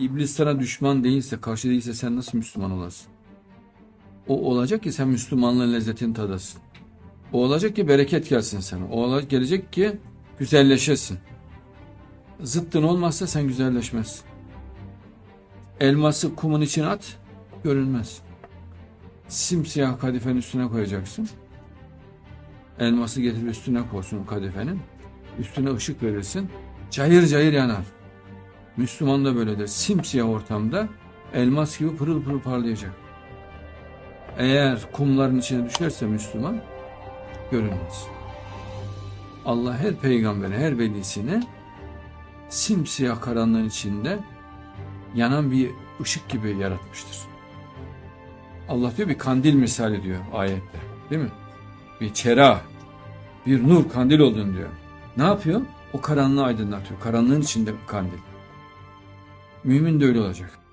İblis sana düşman değilse, karşı değilse sen nasıl Müslüman olasın? O olacak ki sen Müslümanlığın lezzetini tadasın. O olacak ki bereket gelsin sana. O olacak, gelecek ki güzelleşesin. Zıttın olmazsa sen güzelleşmezsin. Elması kumun içine at, görünmez. Simsiyah kadifenin üstüne koyacaksın. Elması getir üstüne koysun kadifenin. Üstüne ışık verirsin. Cayır cayır yanar. Müslüman da böyledir. Simsiyah ortamda elmas gibi pırıl pırıl parlayacak. Eğer kumların içine düşerse Müslüman görünmez. Allah her peygamberi, her velisini simsiyah karanlığın içinde yanan bir ışık gibi yaratmıştır. Allah diyor bir kandil misali diyor ayette. Değil mi? Bir çera, bir nur kandil oldun diyor. Ne yapıyor? O karanlığı aydınlatıyor. Karanlığın içinde kandil. Mümin de öyle olacak.